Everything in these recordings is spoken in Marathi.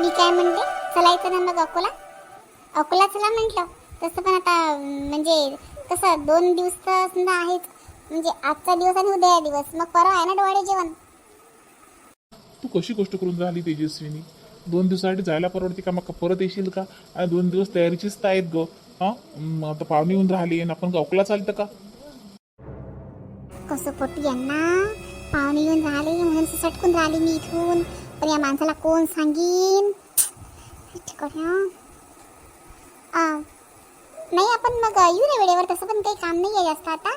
मी काय म्हणते? चलायचं ना मग अकोला. अकोला चला म्हटलं. तसं पण आता म्हणजे कसं दोन दिवस तर समजा आहेच. म्हणजे आजचा दिवस आणि उद्या दिवस. मग परवा आहे ना डोळे जेवण? तू कशी गोष्ट करून राहिली तेजस्विनी? दोन दिवसासाठी जायला परवडते का? मग परत येशील का? आणि दोन दिवस तयारीचीच तर आहेत ग. हा? आता पाहुणे येऊन राहिली. आणि आपण अकोला चालतं का? कसं पोटी यांना? पाहुणे येऊन राहिले. म्हणून सटकून राहिली मी इथून. तर या माणसाला कोण सांगीन? नाही आपण मग येऊ ना वेळेवर. तसं पण काही काम नाही आहे जास्त आता.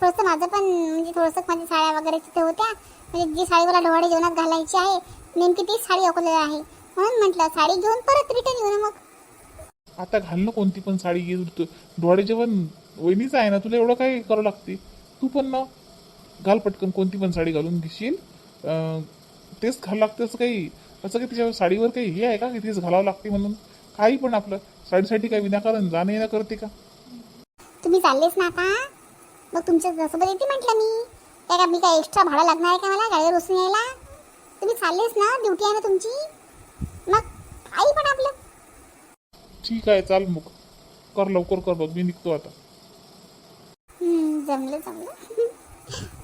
थोडंसं माझं पण म्हणजे थोडंसं माझ्या साड्या वगैरे तिथे होत्या. म्हणजे जी साडी मला डोहाळे जेवणात घालायची आहे नेमकी तीच साडी अकोलेली आहे. म्हणून म्हटलं साडी घेऊन परत रिटर्न येऊ ना मग. आता घाल ना कोणती पण साडी. घे तू- डोळे जेवण वहिनीच आहे ना तुला एवढं काय करावं लागते? तू पण ना घाल पटकन कोणती पण साडी घालून घेशील. तेच घाल लागते असं काही. असं काही तिच्या साडीवर काही हे आहे का? की तेच घालावं लागते म्हणून? काही पण आपलं. साडीसाठी काही विनाकारण जाणं येणं करते का? तुम्ही चाललेच ना आता. मग तुमच्यासोबत येते म्हटलं मी. काय का मी काय एक्स्ट्रा भाडं लागणार आहे का मला गाडीवर बसून यायला? तुम्ही चाललेच ना? ड्युटी आहे ना तुमची. मग काही पण आपलं. ठीक आहे चाल मग. कर लवकर कर बघ. मी निघतो आता. जमलं जमलं.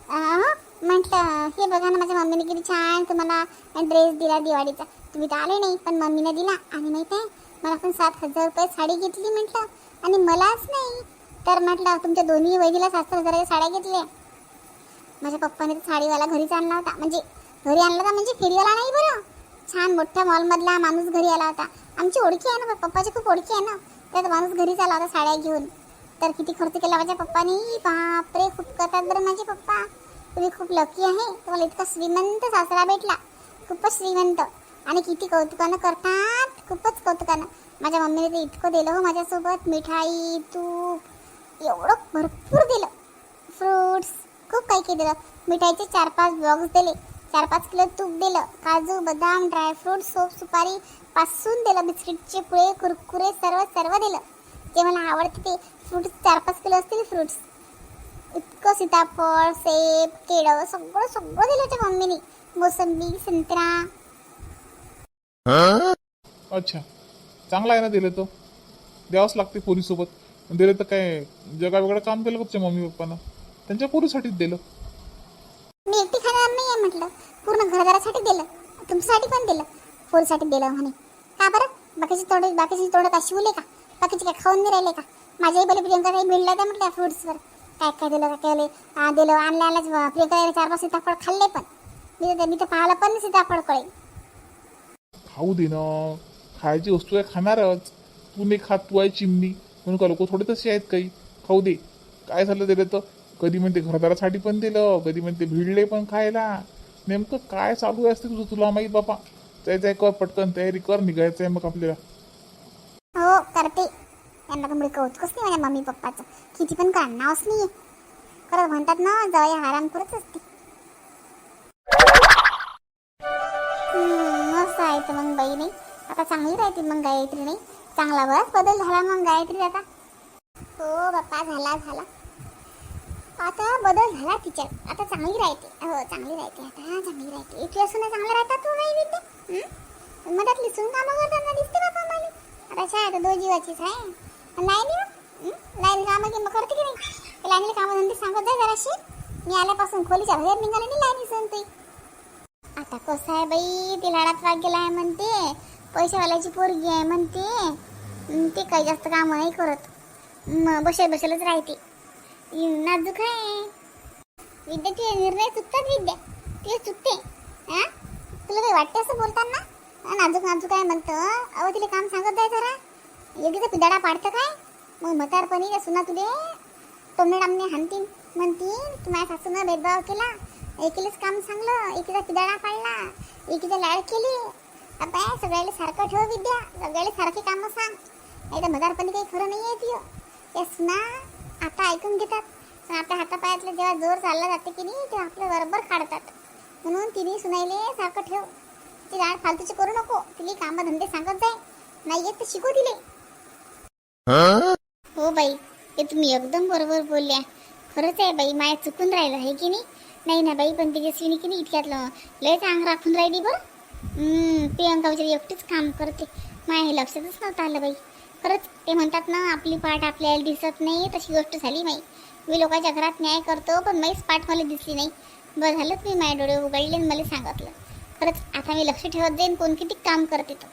म्हटलं हे बघा ना माझ्या मम्मीने किती छान तुम्हाला ड्रेस दिला दिवाळीचा. तुम्ही तर आले नाही पण मम्मीने दिला. आणि माहीत आहे मला पण सात हजार रुपये साडी घेतली म्हटलं आणि मलाच नाही. तर म्हटलं तुमच्या दोन्ही वहिनीला सात सात हजाराच्या साड्या घेतल्या. माझ्या पप्पाने तर साडीवाला घरीच आणला होता. म्हणजे घरी आणला होता म्हणजे फेरीवाला नाही बरं? छान मोठ्या मॉलमधला माणूस घरी आला होता. आमची ओळखी आहे ना पप्पाची खूप ओळखी आहे ना. त्यात माणूस घरीच आला होता साड्या घेऊन. तर किती खर्च केला माझ्या पप्पाने? बापरे खूप करतात बरं माझे पप्पा. तुम्ही खूप लकी आहे. तुम्हाला इतका श्रीमंत सासरा भेटला. खूपच श्रीमंत. आणि किती कौतुकानं करतात. खूपच कौतुकानं. माझ्या मम्मीने तर इतकं दिलं हो माझ्यासोबत. मिठाई तूप एवढं भरपूर दिलं. फ्रुट्स खूप काही काही दिलं. मिठाईचे चार पाच बॉक्स दिले. चार पाच किलो तूप दिलं. काजू बदाम ड्रायफ्रूट सोप सुपारी पासून दिलं. बिस्किटचे पुळे कुरकुरे सर्व सर्व दिलं. जे मला आवडते ते फ्रुट्स चार पाच किलो असतील फ्रुट्स इतकं सीताफळ सेब केळं सगळं सगळं दिलं त्या मम्मीने. मोसंबी संत्रा. अच्छा. चांगला आहे ना दिलं तर द्यावंच लागते पोरीसोबत. दिलं तर काय जगा वेगळं काम केलं तुझ्या मम्मी पप्पानं. त्यांच्या पोरीसाठीच दिलं. मी एकटी खाणार नाही आहे म्हटलं. पूर्ण घरदारासाठी दिलं. तुमच्यासाठी पण दिलं. पोरीसाठी दिलं म्हणे. का बरं? बाकीची तोड बाकीची तोडत अशी उले का? बाकीचे काय खाऊन नाही राहिले का? माझ्याही पहिले प्रियंका काही भिडल्या त्या म्हटल्या फ्रुट्सवर काय काय दिलं काय केले आ, दिलं आणल्या आणल्याच प्रियंका चार पाच सीताफळ खाल्ले पण. मी तर मी तर पाहिलं पण नाही सीताफळ कळे खाऊ दे ना. खायची वस्तू आहे खाणारच. तू नाही खात तू आहे चिमणी. म्हणून का लोक थोडे तसे आहेत काही. खाऊ दे. काय झालं दिलं तर? कधी म्हणते घरदारासाठी पण दिलं कधी म्हणते भिडले पण खायला. नेमकं काय चालू आहे असते तुझं? तुला माहीत बापा. जायचं कर पटकन तयारी कर निघायचं आहे मग आपल्याला. हो करते. यांना तर मुळे कौतुकच नाही माझ्या मम्मी पप्पाचं. किती पण काढणारच नाही खरं म्हणतात ना जवळ आराम करत असते. मस्त आहे तर मग बाई नाही. आता चांगली राहते मग गायत्री नाही. चांगला बस बदल झाला मग गायत्री आता. हो बाप्पा झाला झाला. आता बदल झाला तिच्यात आता चांगली राहते. हो चांगली राहते आता चांगली राहते. इथे असून चांगलं राहतात तू नाही विद्या? मधात लिसून कामं करताना दिसते बापा मला. आता शाळा तर जीवाचीच आहे. नाही लाईन कामं की मग करते की नाही? लाईनीला कामं धंदे सांगत जाय जराशी. मी आल्यापासून खोलीच्या बाहेर निघाले नाही लाईनी सांगते आता कसं आहे बाई ते लाडात वाग गेला आहे म्हणते. पैशावाल्याची पोरगी आहे म्हणते. ते काही जास्त कामं नाही करत. मग बसेल बसेलच राहते. नाजूक आहे. विद्या ते निर्णय चुकतात विद्या. ते चुकते. हा? तुला काही वाटते असं बोलताना? नाजूक नाजूक आहे म्हणतं. अहो तिला काम सांगत जाय जरा. योग्य पिदाडा पाडतं काय? मग म्हातारपणी का सुना तुले. तोंडडामने हाणतीन. म्हणतीन तू माझ्या सासूनं भेदभाव केला. एकीलाच काम सांगलं. एकीचा पिदाडा पाडला. एकीचा लाड केली. आता सगळ्याला सारखं ठेव विद्या. सगळ्याला सारखे कामं सांग. नाही तर म्हातारपणी काही खरं नाही आहे तियो. त्या सुना आता ऐकून घेतात. पण आपल्या हातापायातलं जेव्हा जोर चालला जाते की नाही तेव्हा आपलं बरोबर काढतात. म्हणून तिने सुनायले सारखं ठेव. ती लाड फालतूची करू नको. तिला कामं धंदे सांगत जाय. नाही येत तर शिकू दिले हो बाई ते तुम्ही एकदम बरोबर बोलल्या. खरंच आहे बाई माया चुकून राहिलं आहे की नाही? नाही ना बाई पण तिच्या की नाही इतक्यातलं लयच अंग राखून राहिली बरं. प्रियंका बिचारी एकटीच काम करते. माया हे लक्षातच नव्हतं आलं बाई. खरंच ते म्हणतात ना आपली पाठ आपल्याला दिसत नाही तशी गोष्ट झाली माई मी लोकांच्या घरात न्याय करतो पण माहीच पाठ मला दिसली नाही. बरं झालंच मी माझे डोळे उघडले आणि मला सांगितलं. खरंच आता मी लक्ष ठेवत जाईन कोण किती काम करते तो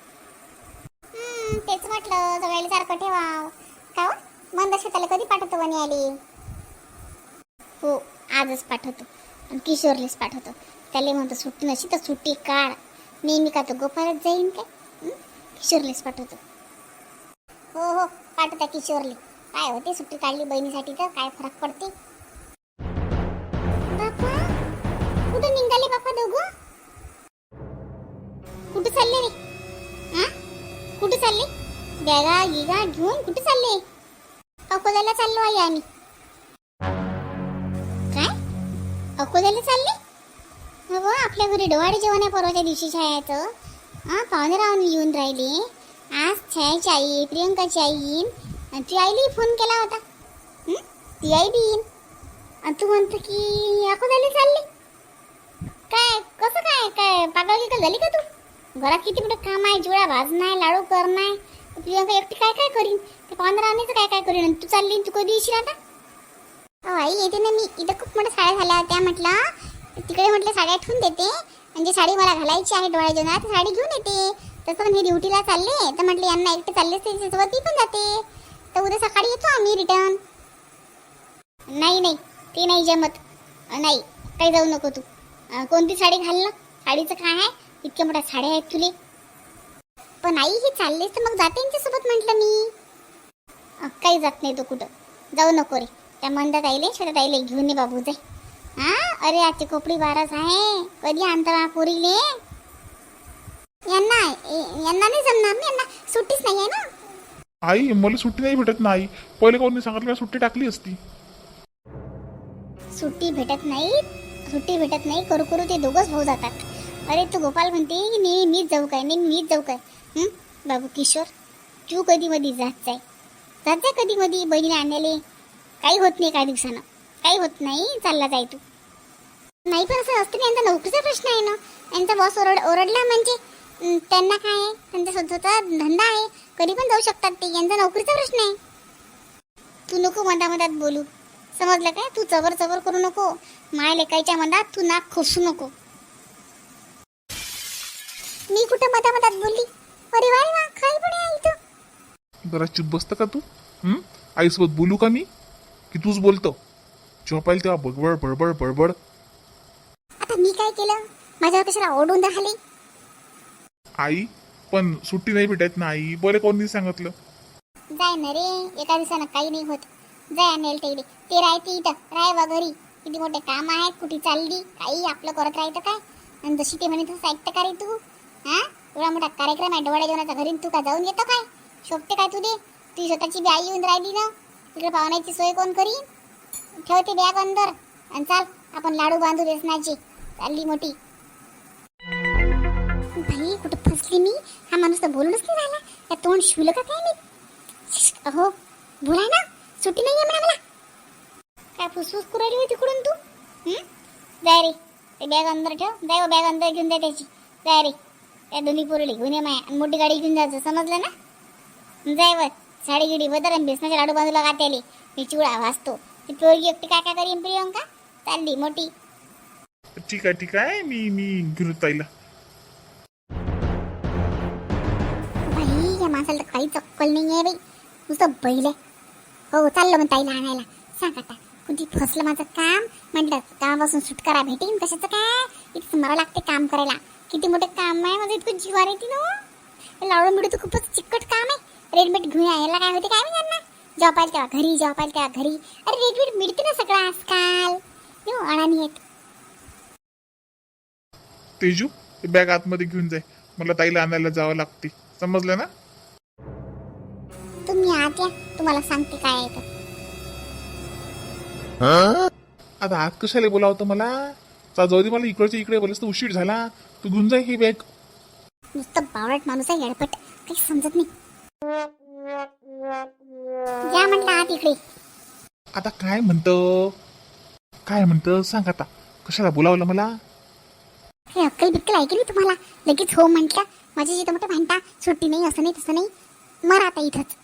तेच म्हटलं सगळ्याला सारखं ठेवाव का मंद शेताला कधी पाठवतो वणी आली? हो आजच पाठवतो. आणि किशोरलेच पाठवतो. त्याला म्हणतो सुट्टी नशी तर सुट्टी काढ. नेहमी का तो गोपाळच जाईन काय? किशोरलेच पाठवतो. हो हो पाठवता किशोरले. काय होते सुट्टी काढली बहिणीसाठी तर काय फरक पडते? बापा कुठं निघाले बापा दोघं? कुठं चालले रे? चालले? बॅगा गिगा घेऊन कुठे चालले? अकोल्याला चाललो आहे आम्ही. काय? अकोल्याला चालले? हो आपल्या घरी डोहाळे जेवण आहे परवाच्या दिवशी छायाचं हा पाहुणे राहून येऊन राहिले. आज छायाची आई प्रियंकाची आई येईन. आणि ती आईलाही फोन केला होता. ती आई बी येईन. आणि तू म्हणतो की अकोल्याला चालले? काय कसं काय? काय पागल का झाली का तू? घरात किती मोठं काम आहे चिवडा भाजणार लाडू करणार प्रियंका एकटी काय काय करीन? ते पाहुणे काय काय करीन? आणि तू चालली तू कधी येशील आता? अहो, आई येते ना मी. इथं खूप मोठ्या साड्या झाल्या होत्या म्हटलं. तिकडे म्हटलं साड्या ठेवून देते. म्हणजे साडी मला घालायची आहे डोळ्या जेवणात साडी घेऊन येते. तसं पण ड्युटीला चालले. तर म्हटलं यांना एकटे चालले असते त्याच्यासोबत ती पण जाते. तर उद्या सकाळी येतो आम्ही रिटर्न नाही नाही. ते नाही जमत. नाही काही जाऊ नको तू. कोणती साडी घालणं? साडीचं काय आहे? इतक्या मोठ्या साड्या आहेत तुले. पण आई हे चाललेच तर मग जाते यांच्यासोबत म्हटलं मी. काही जात नाही तो कुठं. जाऊ नको रे. त्या मंदात आईले छोट्यात आईले घेऊन ये बाबू जाय हा? अरे आजची कोपडी बाराच आहे. कधी आणता पोरीले? यांना यांना नाही जमणार ना यांना सुट्टीच नाही आहे ना? आई मला सुट्टी नाही भेटत नाही पहिले कोणी सांगितलं मी सुट्टी टाकली असती? सुट्टी भेटत नाही. सुट्टी भेटत नाही. करू करू ते दोघंच भाऊ जातात. अरे तू गोपाल म्हणते की नाही मीच जाऊ काय? नाही मीच जाऊ काय? बाबू किशोर तू कधी मधी जात जाय. जात जाय कधी मधी बहिणीला आणले काही होत नाही काही दिवसानं. काही होत नाही चालला जाय तू. नाही पण असं असतं यांचा नोकरीचा प्रश्न आहे ना. यांचा बॉस ओरड ओरडला म्हणजे त्यांना काय आहे? त्यांचा स्वतःचा धंदा आहे. कधी पण जाऊ शकतात ते. यांचा नोकरीचा प्रश्न आहे. तू नको मधामधात बोलू. समजलं काय? तू चवर चवर करू नको. माय लेकायच्या मनात तू नाक खोसू नको. मी कुठं मधामधात बोलली? अरे वा रे वा काय पण आहे इथं. जरा चुप बसतं का तू? हं? आईसोबत बोलू का मी? की तूच बोलतो? जेव्हा पाहिजे तेव्हा बडबड बडबड बडबड. आता मी काय केलं? माझ्यावर कशाला ओढून राहिली. आई पण सुट्टी नाही भेटत ना आई. बरे कोणी सांगितलं? जाय ना रे एका दिवसानं काही नाही होत. जाय आणेल तेवढे ते राहते इथं. राय बा घरी. किती मोठे काम आहेत कुठे चालली काही आपलं करत राहतं काय? आणि जशी ते म्हणे तसं ऐकतं का रे तू? हा? एवढा मोठा कार्यक्रम आहे डोळ्या जेवणाचा घरी तू का जाऊन येतो काय? शोभते काय तुझे तुझी स्वतःची बी आई येऊन राहिली ना? तिकडे पाहुण्याची सोय कोण करीन? ठेवते बॅग अंदर. आणि चाल आपण लाडू बांधू बेसनाची चालली मोठी. भाई कुठं फसली मी? हा माणूस तर बोलूनच नाही राहिला. त्या तोंड शिवलं का काय मी? अहो बोलाय ना. सुट्टी नाही आहे म्हणा मला. काय फुसफुस कुराली होती तिकडून तू? जाय रे. ते बॅग अंदर ठेव. जाय हो, बॅग अंदर घेऊन जाय त्याची. जाय रे. त्या दोन्ही पोरीले घेऊन ये माया. आणि मोठी गाडी घेऊन जायचं समजलं ना? जाय वर. साडी गिडी बदल आणि बेसनाच्या लाडू बांधूला गात्याले. मी चिवडा वाचतो ती पोरगी एकटी काय काय करीन प्रियंका? चालली मोठी. ठीक आहे ठीक आहे. मी मी घेऊन ताईला. बाई या माणसाला तर काहीच अक्कल नाही आहे बाई. नुसतं बैल आहे. हो चाललं मग ताईला आणायला. सांग आता कुठे फसलं माझं काम? म्हटलं कामापासून सुटकारा भेटेन कशाचं काय? इतकं मला लागते काम करायला. किती मोठे काम आहे? माझं इतकं जिवार येते ना हो. लावून मिळू तर खूपच चिकट काम आहे. रेडमेड घेऊन यायला काय होते काय मी त्यांना जेव्हा पाहिजे तेव्हा घरी जेव्हा पाहिजे तेव्हा घरी. अरे रेडमेड मिळते ना सगळं आजकाल. येऊ अडाणी आहेत. तेजू ते बॅग आतमध्ये घेऊन जाय. मला ताईला आणायला जावं लागते. समजलं ना? तुम्ही आत या तुम्हाला सांगते काय आहे तर आता आज कशाला बोलावतं मला? चा जाऊ दे मला इकडच्या इकडे बोलस तर उशीर झाला. तू घेऊन जाय ही बॅग नुसतं बावळट माणूस आहे येडपट. काही समजत नाही. या म्हटलं आत इकडे. आता काय म्हणतं? काय म्हणतं? सांग आता. कशाला बोलावलं मला? हे अक्कल बिक्कल ऐकली तुम्हाला? लगेच हो म्हटलं. माझी जिथं मोठं भांडता सुट्टी नाही असं नाही तसं नाही. मरा आता इथंच.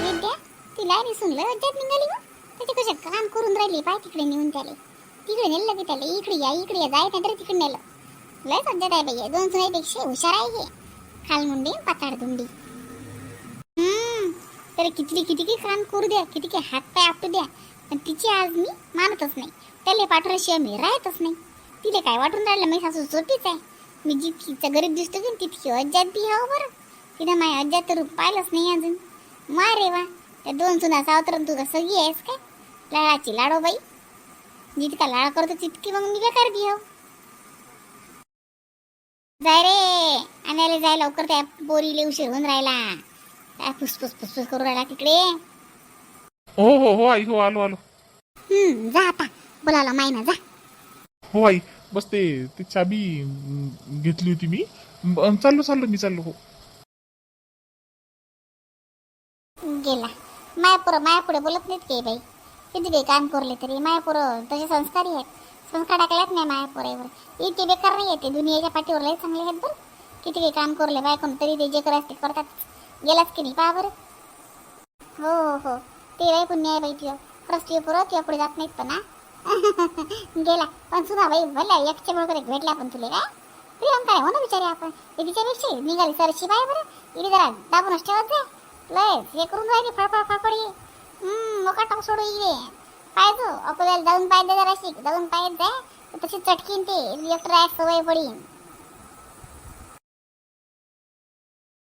विद्या तिला निसून लय अज्जात निघाली मग? तिथे कसे काम करून राहिली? पाय तिकडे नेऊन त्याला. तिकडे नेलं की त्याला इकडे या इकडे या जाय नाही तिकडे नेलं. लय सध्या आहे बाई दोन सुनाईपेक्षा हुशार आहे हे. खालमुंडी पाताड दुंडी हम्म तर किती किती की काम करू द्या किती की हात पाय आपटू द्या. पण तिची आज मी मानतच नाही. त्याला पाठवल्याशिवाय मी राहतच नाही. तिला काय वाटून राहिलं? मी सासू सोपीच आहे. मी जितकी गरीब दिसतो की तितकी अज्जात बी हवं हो बरं. तिनं माझ्या अज्जात रूप पाहिलंच नाही अजून. मा रे वा त्या दोन सुना सावतर तू का सगळी आहेस काय? लाडाची लाडो बाई. जितका लाड करतो तितकी मग मी बेकार बी हाव. जाय रे आणायला जाय लवकर त्या बोरीले उशीर होऊन राहिला काय फुसफुस फुसफुस करू राहिला तिकडे? हो हो हो आई हो आलो आलो. हम्म जा आता. बोलावलं मायना जा. हो आई बस ते ते चाबी अं, घेतली होती मी. अं, चाललो चाललो मी चाललो हो. गेला. मायापुरं मायापुढे बोलत नाहीत की बाई. किती बेकार काम करले तरी मायापुरं. तसे संस्कारी आहेत. संस्कार टाकल्यात नाही मायापुरेवर इतके बेकार नाही येते दुनियाच्या पाठीवर लय चांगले आहेत बरं. किती काही काम करले बाय कोण तरी ते जे करायचं ते करतात. गेलाच की नाही पहा बरं. हो हो. हो ते बाई पुण्य आहे बाई तुझं. खरंच पुरत पुरं तुझ्या पुढे जात नाहीत पण हा? गेला. पण सुद्धा बाई भल्या एकच्या बरोबर एक भेटला पण तुले काय प्रियंका आहे हो ना बिचारी आपण? ते तिच्यापेक्षा निघाली सरशी बाय बरं. इथे जरा दाबूनच ठेवत जा. लय हे करून राहिली फळफळ फळफळ ये मोका टाक सोडू इकडे. पाहिजो अकोल्याला जाऊन पाहिजे जरा शिक जाऊन पाहिजे. जाय तशी चटकीन ते इलेक्ट्राय सवय पडीन.